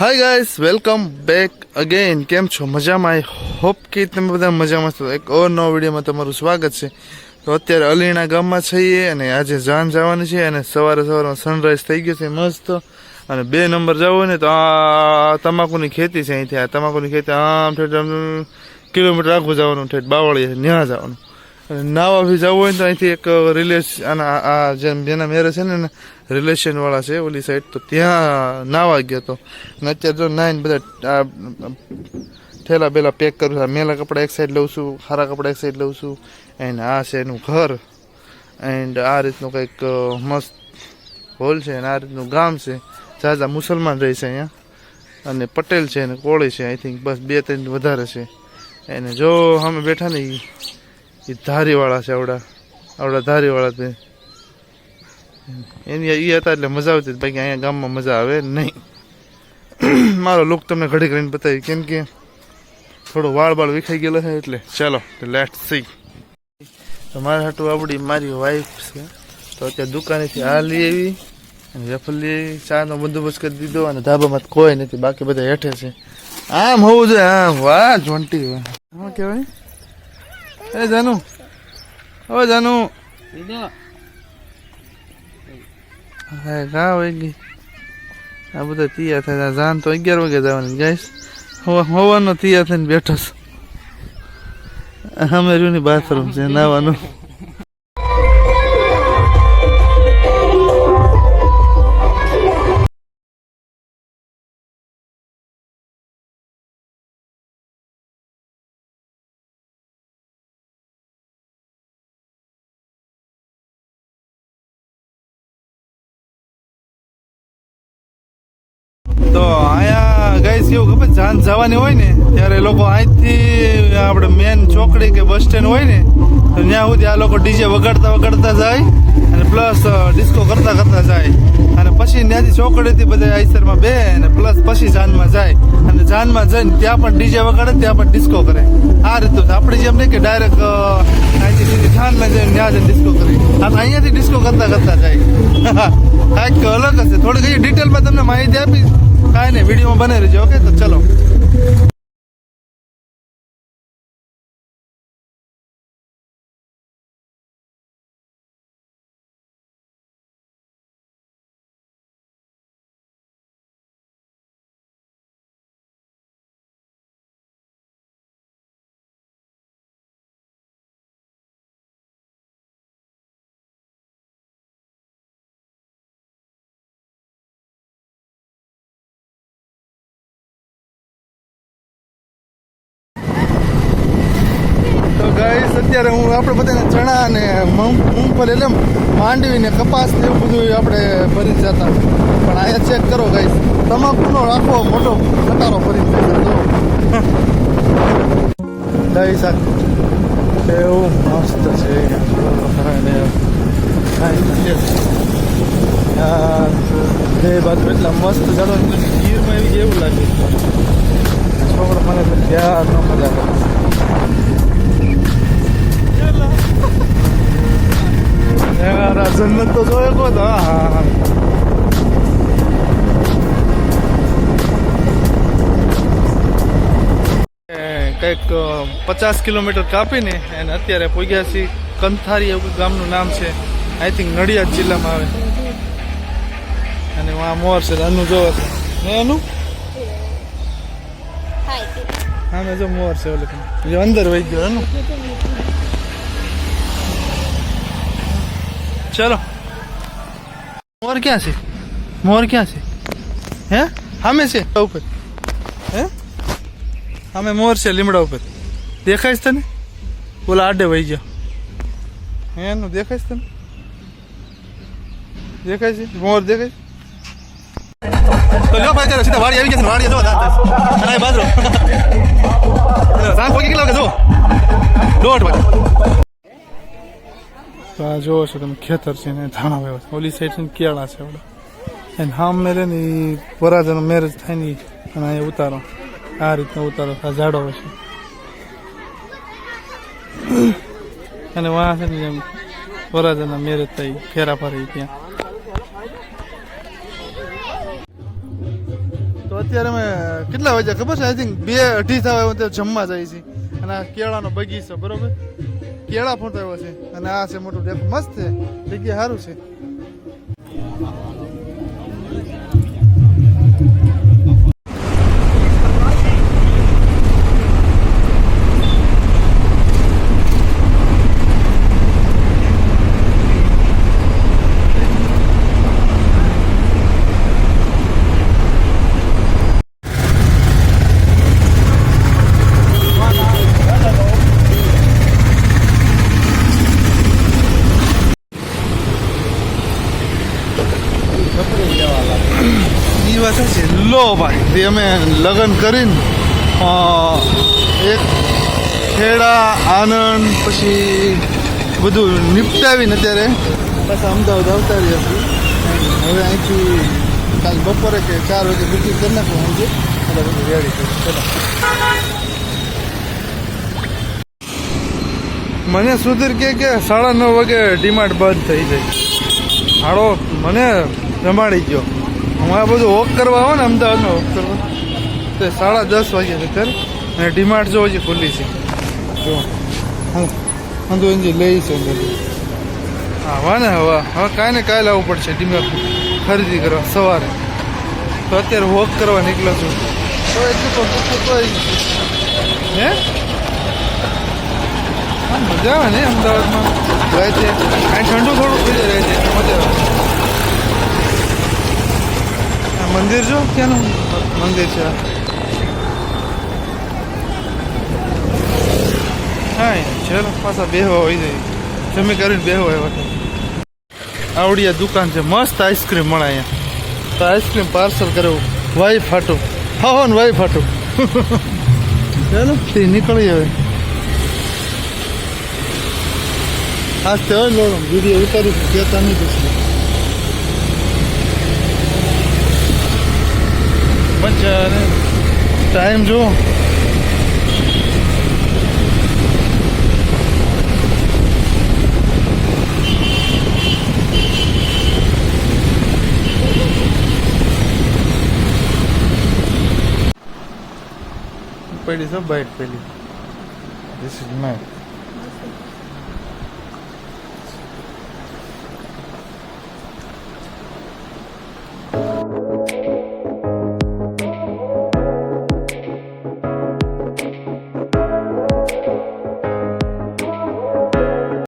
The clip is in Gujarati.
Hi guys welcome back again કેમ છો? મજામાં? આઈ હોપ કે તમે બધા મજામાં છો. એક ઓર નવો વિડીયોમાં તમારું સ્વાગત છે. તો અત્યારે અલીણા ગામમાં છીએ અને આજે જાન જવાની છે અને સવારે સવારમાં સનરાઈઝ થઈ ગયો છે મસ્ત. અને બે નંબર જવું ને તો આ તમાકુની ખેતી છે અહીંથી. આ તમાકુની ખેતી આમ ઠેઠ કિલોમીટર આખું જવાનું ઠેઠ બાવળીએ ત્યાં જવાનું. અને નાવા બી જવું હોય તો અહીંથી એક રિલેસ આના આ જેમ જેના મેરે છે ને રિલેશન વાળા છે, ઓલી સાઈડ તો ત્યાં નાવા ગયો તો. અને અત્યારે જો નાઈને બધા, આ થેલા બેલા પેક કરું છું. મેલા કપડાં એક સાઈડ લઉં છું સારા કપડા એક સાઈડ લઉં છું. એન્ડ આ છે એનું ઘર. એન્ડ આ રીતનું કંઈક મસ્ત હોલ છે અને આ રીતનું ગામ છે. ઝાઝા મુસલમાન રહે છે અહીંયા. અને પટેલ છે અને કોળી છે. આઈ થિંક બસ બે ત્રણ વધારે છે. એને જો અમે બેઠા ને એ ધારીવાળા છે, આવડા. આવડા ધારીવાળા તે એની એ હતા એટલે મજા આવતી. બાકી અહીંયા ગામમાં મજા આવે નહીં. મારો લુક તમને ઘડી કરીને બતાવી કેમ કે થોડો વાળ બાળ વિખાઈ ગયેલો છે એટલે. ચાલો લેટ સી મારા હાટું આવડી મારી વાઈફ છે. તો અત્યારે દુકાનેથી આ લઈ આવી અને વેફર લઈ આવી. ચાનો બંદોબસ્ત કરી દીધો અને ધાબામાં કોઈ નથી. બાકી બધા હેઠે છે. આમ હોવું જોઈએ, આમ. વાહ, જોંટી વાહ કહેવાય? એ જાનું. હવે જાનુ. હા હોય ગઈ. આ બધા તૈયાર થાય. જાન તો અગિયાર વાગે જવાની ગાઈસ હોવાનો તૈયાર થઈને બેઠો છું. અમે બાથરૂમ છે, નાવાનું. તો અહીંયા ગઈ કેવું ખબર જાન જવાની હોય ને, ત્યારે લોકો અહીંથી આપણે મેન ચોકડી કે બસ સ્ટેન્ડ હોય ને, તો ત્યાં સુધી આ લોકો ડીજે વગાડતા વગાડતા જાય અને પ્લસ ડિસ્કો કરતા કરતા જાય. અને પછી ત્યાંથી ચોકડીથી બધા આઈસરમાં બે અને પ્લસ પછી જાનમાં જાય. અને જાનમાં જઈને ત્યાં પણ ડીજે વગાડે, ત્યાં પણ ડિસ્કો કરે. આ રીતનું આપણી જેમ નહીં કે ડાયરેક્ટ અહીંથી સીધી જાનમાં જઈને ત્યાં જઈને ડિસ્કો કરે. તો અહીંયાથી ડિસ્કો કરતા કરતા જાય. કાંઈક અલગ હશે થોડીક ઘણી ડિટેલમાં તમને માહિતી આપીશ. કાંઈ નહીં વિડીયોમાં બને રહેજો ઓકે? તો ચલો. અત્યારે હું આપણે બધાને ચણા અને મૂંગ- મૂંગફળી એટલે માંડવી ને કપાસ ને એવું બધું આપણે ભરી જતા પણ અહીંયા ચેક કરો ગાઈસ તમાકુનો આખો મોટો કટારો ભરી જાય તો દહી આ એવું મસ્ત છે. બે બાજુ એટલા મસ્ત ચાલો ગીરમાં એવી એવું લાગે. છોકરો મને ત્યાં ન મજા કરે. તો જોયો હા હા કંઈક પચાસ કિલોમીટર કાપીને અને અત્યારે પોગ્યા છીએ કંથારી એવું ગામનું નામ છે. આઈ થિંક નડિયાદ જિલ્લામાં આવે. અને આ મોર છે અનુ જોવે છે. ને અનુ હા મેં જો મોર છે, ઓલે જો અંદર વહી ગયો અનુ ચલો. મોર ક્યાં છે મોર ક્યાં છે હે સામે છે ઉપર હે સામે મોર છે લીમડા ઉપર દેખાય છે તને ઓલા આડે વહી ગયો હે એનું દેખાય છે તને દેખાય છે મોર દેખાય તો લ્યો ભાઈ સીધા વાડી આવી ગયા વાડી જો દાદા બાજરો સાંજ પોકી કેટલા વાગે જો દોઢ વાગે તો આ જોવો છો તમે, ખેતર છે ને, ધાણા વ્યવસ્થા ઓલી સાઈડ છે ને, કેળા છે બધા એને હામ મેરે ને એ વરાજાનો મેરેજ થાય ને અને અહીંયા ઉતારો. આ રીતનો ઉતારો આ ઝાડો હોય છે અને વાં છે ને જેમ વરાજાના મેરેજ થાય ફેરા ફરી ત્યાં. તો અત્યારે અમે કેટલા વાગ્યા ખબર છે? આઈ થિંક બે અઢી થવા આવ્યો જમવા જાય છે. અને આ કેળાનો બગીચો, બરોબર? કેળા પણ થયો છે. અને આ છે મોટું ડેપો મસ્ત છે. જગ્યા સારું છે. છે લો ભાઈ. તે અમે લગ્ન કરીને એક ખેડા, આનંદ, પછી બધું નિપટાવીને અત્યારે પાછા અમદાવાદ આવતા રહ્યા હવે અહીંથી કાલ બપોરે કે ચાર વાગે બુકિંગ કરી નાખવું સમજે એટલે બધું રેડી કરી મને સુધીર કે કે સાડા નવ વાગે ડીમાર્ટ બંધ થઈ જાય. હાડો મને રમાડી ગયો આ બધું વોક કરવા આવે ને અમદાવાદમાં વોક કરવા. તે સાડા દસ વાગ્યા છે અને ડીમાર્ટ જો હજી ખુલ્લી છે. જો. હું તો એની લઈ છે અંદર હા, વાહ ને હવે હવે કાંઈ ને કાંઈ લાવવું પડશે ડીમાર્ટ ખરીદી કરવા, સવારે. તો અત્યારે વોક કરવા નીકળ્યો છું. તો એટલું ભૂખું તો હે? મજા આવે ને અમદાવાદમાં. રહે છે. કાંઈ ઠંડુ થોડું થઈ જાય રહે છે. મજા આવે. મંદિર જો ક્યાંનું મંદિર છે? હા છે પાછા બેહવા હોય જાય જમી કરીને બેહવા એવા આવડી દુકાન છે. મસ્ત આઈસ્ક્રીમ મળે અહીંયા. તો આઈસ્ક્રીમ પાર્સલ કરવું વાઈ ફાટું હા હો ને વાઈ ફાટું ચાલો નીકળી હવે. આજ તે હોય લોડો વીડિયો ઉતારી, કહેતા નહીં પછી. ને ટાઈમ જો પડી છે બાઈટ પેલી ધીસ ઇઝ માય